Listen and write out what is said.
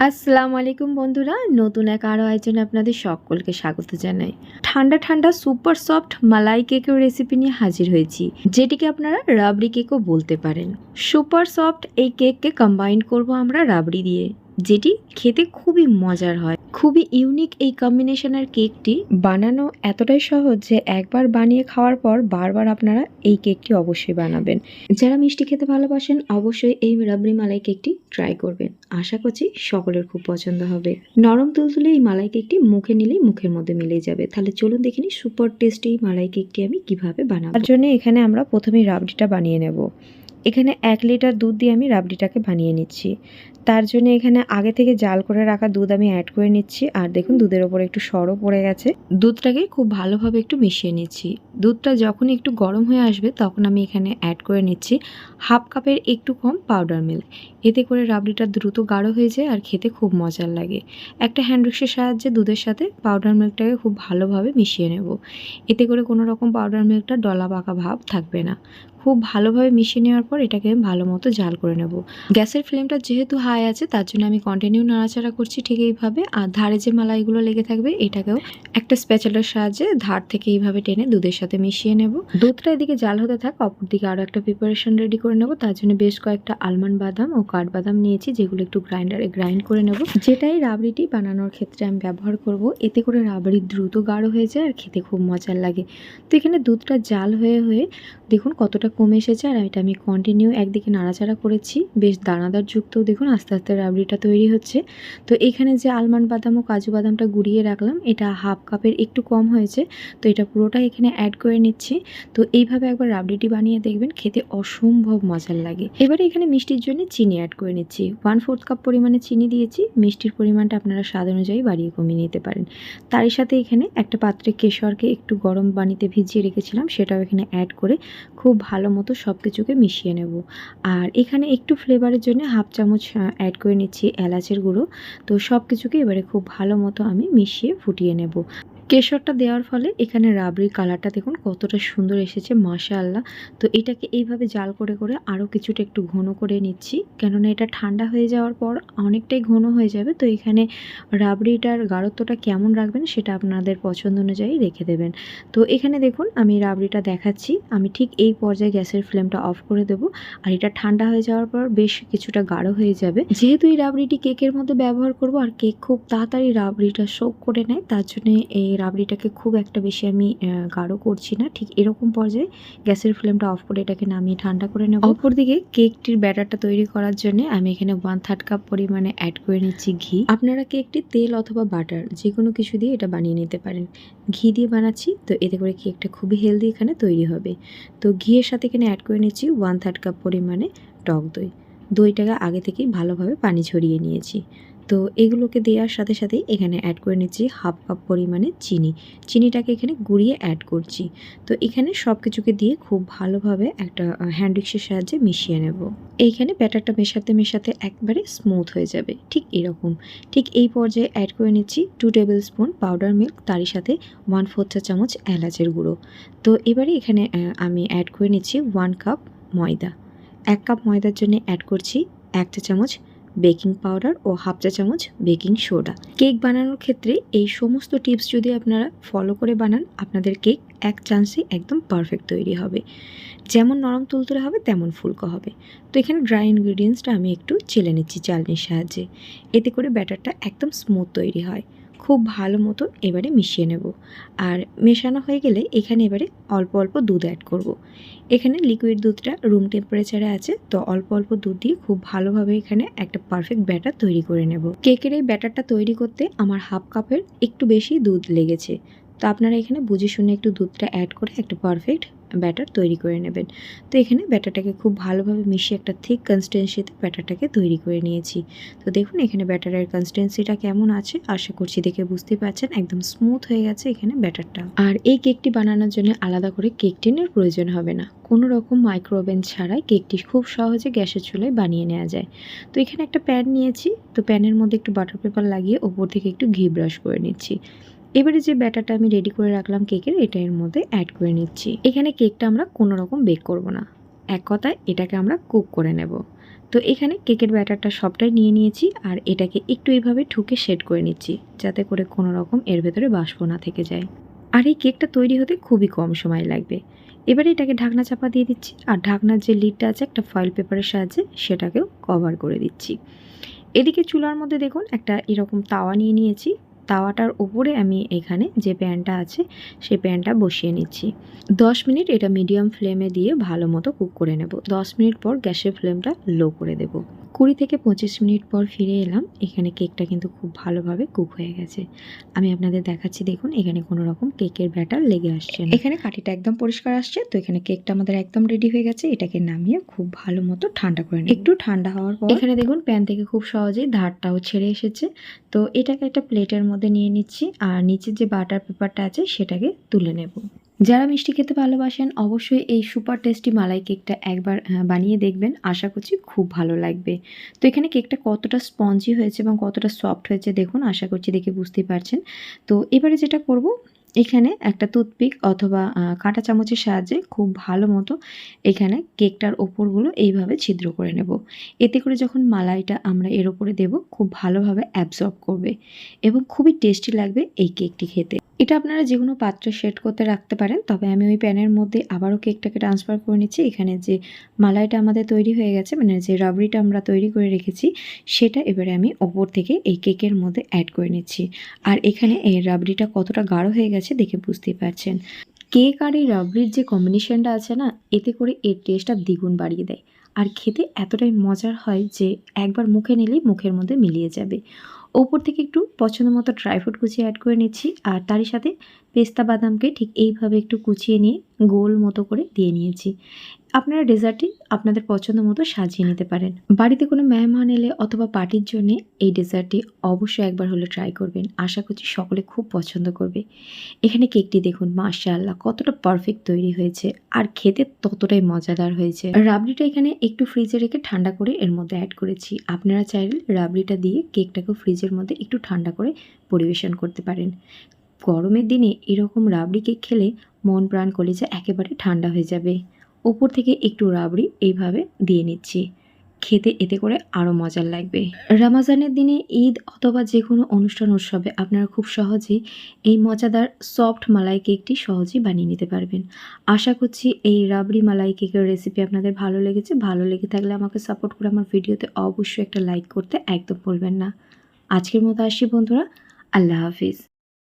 আসসালামু আলাইকুম বন্ধুরা, নতুন এক আরও আয়োজনে আপনাদের সকলকে স্বাগত জানাই। ঠান্ডা ঠান্ডা সুপার সফট মালাই কেকের রেসিপি নিয়ে হাজির হয়েছি, যেটিকে আপনারা রাবড়ি কেকও বলতে পারেন। সুপার সফট এই কেককে কম্বাইন করব আমরা রাবড়ি দিয়ে। যেটি খেতে খুবই মজার হয়। খুবই ইউনিক এই কম্বিনেশনের কেকটি বানানো এতটাই সহজ যে একবার বানিয়ে খাওয়ার পর বারবার আপনারা এই কেকটি অবশ্যই বানাবেন। যারা মিষ্টি খেতে ভালোবাসেন, অবশ্যই এই রাবড়ি মালাই কেকটি ট্রাই করবেন। আশা করছি সকলের খুব পছন্দ হবে। নরম তুলতুলে এই মালাই কেকটি মুখে নিলেই মুখের মধ্যে মিলে যাবে। তাহলে চলুন দেখে সুপার টেস্টি মালাই কেকটি আমি কীভাবে বানাবো। তার জন্য এখানে আমরা প্রথমেই রাবড়িটা বানিয়ে নেব। এখানে এক লিটার দুধ দিয়ে আমি রাবড়িটাকে বানিয়ে নিচ্ছি। তার জন্য এখানে আগে থেকে জাল করে রাখা দুধ আমি অ্যাড করে নিচ্ছি। আর দেখুন, দুধের ওপর একটু সরও পড়ে গেছে। দুধটাকে খুব ভালোভাবে একটু মিশিয়ে নিচ্ছি। দুধটা যখন একটু গরম হয়ে আসবে, তখন আমি এখানে অ্যাড করে নিচ্ছি হাফ কাপের একটু কম পাউডার মিল্ক এতে করে রাবড়িটা দ্রুত গাঢ় হয়ে যায় আর খেতে খুব মজার লাগে। একটা হ্যান্ডউইক্সের সাহায্যে দুধের সাথে পাউডার মিল্কটাকে খুব ভালোভাবে মিশিয়ে নেব। এতে করে কোনো রকম পাউডার মিল্কটা ডলা বাঁকা ভাব থাকবে না। খুব ভালোভাবে মিশিয়ে নেওয়ার পর এটাকে ভালো মতো জাল করে নেব। গ্যাসের ফ্লেমটা যেহেতু হাই আছে, তার জন্য আমি কন্টিনিউ নাড়াচাড়া করছি ঠিক এইভাবে। আর ধারে যে মালাইগুলো লেগে থাকবে, এটাকেও একটা স্প্যাচেলার সাহায্যে ধার থেকে এইভাবে টেনে দুধের সাথে মিশিয়ে নেব। দুধটা এদিকে জাল হতে থাক অপর দিকে আরও একটা প্রিপারেশন রেডি করে নেব। তার জন্য বেশ কয়েকটা আলমন্ড বাদাম ও কাঠবাদাম নিয়েছি, যেগুলো একটু গ্রাইন্ডারে গ্রাইন্ড করে নেব। যেটাই রাবড়িটি বানানোর ক্ষেত্রে আমি ব্যবহার করব, এতে করে রাবড়ি দ্রুত গাঢ় হয়ে যায় আর খেতে খুব মজার লাগে। তো এখানে দুধটা জাল হয়ে হয়ে দেখুন কতটা কমে এসেছে আর এটা আমি কন্টিনিউ একদিকে নাড়াচাড়া করেছি। বেশ দানাদার যুক্ত দেখুন, আস্তে আস্তে রাবড়িটা তৈরি হচ্ছে। তো এখানে যে আলমন্ড বাদাম ও কাজু বাদামটা গুঁড়িয়ে রাখলাম, এটা হাফ কাপের একটু কম হয়েছে, তো এটা পুরোটা এখানে অ্যাড করে নিচ্ছি। তো এইভাবে একবার রাবড়িটি বানিয়ে দেখবেন, খেতে অসম্ভব মজার লাগে। এবারে এখানে মিষ্টির জন্য চিনি অ্যাড করে নিচ্ছি। ওয়ান ফোর্থ কাপ পরিমাণে চিনি দিয়েছি, মিষ্টির পরিমাণটা আপনারা স্বাদ অনুযায়ী বাড়িয়ে কমিয়ে নিতে পারেন। তারই সাথে এখানে একটা পাত্রে কেশরকে একটু গরম পানিতে ভিজিয়ে রেখেছিলাম, সেটাও এখানে অ্যাড করে খুব ভালো মতো সব কিছুকে মিশিয়ে নেব। আর এখানে একটু ফ্লেভারের জন্য হাফ চামচ অ্যাড করে নিচ্ছি এলাচের গুঁড়ো। তো সব কিছুকে এবারে খুব ভালো মতো আমি মিশিয়ে ফুটিয়ে নেব। কেশরটা দেওয়ার ফলে এখানে রাবড়ির কালারটা দেখুন কতটা সুন্দর এসেছে, মাশাআল্লাহ। তো এটাকে এইভাবে জাল করে করে আরও কিছুটা একটু ঘন করে নিচ্ছি, কেননা এটা ঠান্ডা হয়ে যাওয়ার পর অনেকটাই ঘন হয়ে যাবে। তো এখানে রাবড়িটার গাঢ়ত্বটা কেমন রাখবেন সেটা আপনাদের পছন্দ অনুযায়ী রেখে দেবেন। তো এখানে দেখুন আমি রাবড়িটা দেখাচ্ছি, আমি ঠিক এই পর্যায়ে গ্যাসের ফ্লেমটা অফ করে দেব আর এটা ঠান্ডা হয়ে যাওয়ার পর বেশ কিছুটা গাঢ় হয়ে যাবে। যেহেতু এই রাবড়িটি কেকের মধ্যে ব্যবহার করব আর কেক খুব তাড়াতাড়ি রাবড়িটা শোক করে নেয়, তার জন্য এই রাবড়িটাকে খুব একটা বেশি আমি গাঢ় করছি না। ঠিক এরকম পর্যায়ে গ্যাসের ফ্লেমটা অফ করে এটাকে নামিয়ে ঠান্ডা করে নেব। অপরদিকে কেকটির ব্যাটারটা তৈরি করার জন্য আমি এখানে ওয়ান থার্ড কাপ পরিমাণে অ্যাড করে নিচ্ছি ঘি। আপনারা কেকটি তেল অথবা বাটার যে কোনো কিছু দিয়ে এটা বানিয়ে নিতে পারেন। ঘি দিয়ে বানাচ্ছি, তো এতে করে কেকটা খুবই হেলদি এখানে তৈরি হবে। তো ঘিয়ের সাথে এখানে অ্যাড করে নিচ্ছি ওয়ান থার্ড কাপ পরিমাণে টক দই। দইটাকে আগে থেকেই ভালোভাবে পানি ছড়িয়ে নিয়েছি। তো এগুলোকে দেওয়ার সাথে সাথেই এখানে অ্যাড করে নিচ্ছি হাফ কাপ পরিমাণে চিনি। চিনিটাকে এখানে গুঁড়িয়ে অ্যাড করছি। তো এখানে সব কিছুকে দিয়ে খুব ভালোভাবে একটা হ্যান্ডউইক্সের সাহায্যে মিশিয়ে নেব। এইখানে ব্যাটারটা মেশাতে মেশাতে একবারে স্মুথ হয়ে যাবে। ঠিক এরকম। ঠিক এই পর্যায়ে অ্যাড করে নিচ্ছি two tablespoon powder milk তারই সাথে ওয়ান ফোর চা চামচ এলাচের গুঁড়ো। তো এবারে এখানে আমি অ্যাড করে নিচ্ছি ওয়ান কাপ ময়দা। এক কাপ ময়দার জন্য অ্যাড করছি এক চা চামচ বেকিং পাউডার ও হাফ চা চামচ বেকিং সোডা। কেক বানানোর ক্ষেত্রে এই সমস্ত টিপস যদি আপনারা ফলো করে বানান, আপনাদের কেক এক চান্সে একদম পারফেক্ট তৈরি হবে। যেমন নরম তুলতুলে হবে, তেমন ফুলকো হবে। তো এখানে ড্রাই ইনগ্রিডিয়েন্টসটা আমি একটু চেলে নিচ্ছি চালনির সাহায্যে। এতে করে ব্যাটারটা একদম স্মুথ তৈরি হয়। খুব ভালো মতো এবারে মিশিয়ে নেব। আর মেশানো হয়ে গেলে এখানে এবারে অল্প অল্প দুধ অ্যাড করব। এখানে লিকুইড দুধটা রুম টেম্পারেচারে আছে, তো অল্প অল্প দুধ দিয়ে খুব ভালোভাবে এখানে একটা পারফেক্ট ব্যাটার তৈরি করে নেব। কেকের এই ব্যাটারটা তৈরি করতে আমার হাফ কাপের একটু বেশি দুধ লেগেছে। তো আপনারা এখানে বুঝে শুনে একটু দুধটা অ্যাড করে একটা পারফেক্ট ব্যাটার তৈরি করে নেবেন। তো এখানে ব্যাটারটাকে খুব ভালোভাবে মিশিয়ে একটা থিক কনসিস্টেন্সিতে ব্যাটারটাকে তৈরি করে নিয়েছি। তো দেখুন এখানে ব্যাটারের কনসিস্টেন্সিটা কেমন আছে, আশা করছি দেখে বুঝতে পারছেন, একদম স্মুথ হয়ে গেছে এখানে ব্যাটারটা। আর এই কেকটি বানানোর জন্য আলাদা করে কেক টিনের প্রয়োজন হবে না। কোনো রকম মাইক্রো ওভেন ছাড়াই কেকটি খুব সহজে গ্যাসের চুলায় বানিয়ে নেওয়া যায়। তো এখানে একটা প্যান নিয়েছি, তো প্যানের মধ্যে একটু বাটার পেপার লাগিয়ে ওপর থেকে একটু ঘি ব্রাশ করে নিচ্ছি। এবারে যে ব্যাটারটা আমি রেডি করে রাখলাম কেকের এটা এর মধ্যে অ্যাড করে নিচ্ছি। এখানে কেকটা আমরা কোনো রকম বেক করব না। এক কথায় এটাকে আমরা কুক করে নেব। তো এখানে কেকের ব্যাটারটা সবটাই নিয়ে নিয়েছি আর এটাকে একটু এইভাবে ঠুকে সেট করে নিচ্ছি, যাতে করে কোনো রকম এর ভেতরে বাষ্প না থেকে যায়। আর এই কেকটা তৈরি হতে খুবই কম সময় লাগবে। এবারে এটাকে ঢাকনা চাপা দিয়ে দিচ্ছি আর ঢাকনার যে লিডটা আছে, একটা ফয়েল পেপারের সাহায্যে সেটাকেও কভার করে দিচ্ছি। এদিকে চুলার মধ্যে দেখুন, একটা এরকম তাওয়া নিয়ে নিয়েছি। তাওয়াটার উপরে আমি এখানে যে প্যানটা আছে, সেই প্যানটা বসিয়ে নিচ্ছি। দশ মিনিট এটা মিডিয়াম ফ্লেমে দিয়ে ভালো মতো কুক করে নেব। দশ মিনিট পর গ্যাসের ফ্লেমটা লো করে দেব। কুড়ি থেকে পঁচিশ মিনিট পর ফিরে এলাম। এখানে কেকটা কিন্তু খুব ভালোভাবে কুক হয়ে গেছে। আমি আপনাদের দেখাচ্ছি দেখুন এখানে কোনো রকম কেকের ব্যাটার লেগে আসছে না। এখানে কাঠিটা একদম পরিষ্কার আসছে তো এখানে কেকটা আমাদের একদম রেডি হয়ে গেছে। এটাকে নামিয়ে খুব ভালো মতো ঠান্ডা করে নিই একটু ঠান্ডা হওয়ার পর এখানে দেখুন প্যান থেকে খুব সহজেই ধারটাও ছেড়ে এসেছে। তো এটাকে একটা প্লেটের মধ্যে নিয়ে নিচ্ছি আর নিচের যে বাটার পেপারটা আছে সেটাকে তুলে নেব। যারা মিষ্টি খেতে ভালোবাসেন, অবশ্যই এই সুপার টেস্টি মালাই কেকটা একবার বানিয়ে দেখবেন। আশা করছি খুব ভালো লাগবে। তো এখানে কেকটা কতটা স্পঞ্জি হয়েছে এবং কতটা সফট হয়েছে দেখুন, আশা করছি দেখে বুঝতেই পারছেন। তো এবারে যেটা করব এখানে একটা টুথপিক অথবা কাঁটা চামচের সাহায্যে খুব ভালো মতো এখানে কেকটার ওপরগুলো এইভাবে ছিদ্র করে নেব। এতে করে যখন মালাইটা আমরা এর ওপরে দেব, খুব ভালোভাবে অ্যাবজর্ব করবে এবং খুবই টেস্টি লাগবে এই কেকটি খেতে। এটা আপনারা যে কোনো পাত্রে সেট করতে রাখতে পারেন, তবে আমি ওই প্যানের মধ্যে আবারও কেকটাকে ট্রান্সফার করে নিচ্ছি। এখানে যে মালাইটা আমাদের তৈরি হয়ে গেছে মানে যে রাবড়িটা আমরা তৈরি করে রেখেছি, সেটা এবারে আমি ওপর থেকে এই কেকের মধ্যে অ্যাড করে নিচ্ছি। আর এখানে এই রাবড়িটা কতটা গাঢ় হয়ে গেছে দেখে বুঝতেই পারছেন। কেক আর এই রাবড়ির যে কম্বিনেশনটা আছে না, এতে করে এর টেস্টটা দ্বিগুণ বাড়িয়ে দেয়। আর খেতে এতটাই মজার হয় যে একবার মুখে নিলেই মুখের মধ্যে মিলিয়ে যাবে। ওপর থেকে একটু পছন্দ মতো ড্রাই ফ্রুট কুচি অ্যাড করে নিচ্ছি, আর তারই সাথে পেস্তা বাদামকে ঠিক এইভাবে একটু কুচিয়ে নিয়ে গোল মতো করে দিয়ে নিয়েছি। আপনারা ডেজার্টটি আপনাদের পছন্দ মতো সাজিয়ে নিতে পারেন। বাড়িতে কোনো মেহমান এলে অথবা পার্টির জন্য এই ডেজার্টটি অবশ্যই একবার হলে ট্রাই করবেন। আশা করছি সকলে খুব পছন্দ করবে। এখানে কেকটি দেখুন, মাশাআল্লাহ, কতটা পারফেক্ট তৈরি হয়েছে আর খেতে ততটাই মজাদার হয়েছে। রাবড়িটা এখানে একটু ফ্রিজে রেখে ঠান্ডা করে এর মধ্যে অ্যাড করেছি। আপনারা চাইলে রাবড়িটা দিয়ে কেকটাকেও ফ্রিজের মধ্যে একটু ঠান্ডা করে পরিবেশন করতে পারেন। গরমের দিনে এরকম রাবড়ি কেক খেলে মন প্রাণ কলিজা একেবারে ঠান্ডা হয়ে যাবে। উপর থেকে একটু রাবড়ি এইভাবে দিয়ে নিচ্ছি। খেতে এতে করে আরও মজার লাগবে। রামাজানের দিনে ঈদ অথবা যে কোনো অনুষ্ঠান উৎসবে আপনারা খুব সহজেই এই মজাদার সফট মালাই কেকটি সহজেই বানিয়ে নিতে পারবেন। আশা করছি এই রাবড়ি মালাই কেকের রেসিপি আপনাদের ভালো লেগেছে। ভালো লেগে থাকলে আমাকে সাপোর্ট করে আমার ভিডিওতে অবশ্যই একটা লাইক করতে একদম ভুলবেন না। আজকের মতো আসি বন্ধুরা। আল্লাহ হাফিজ।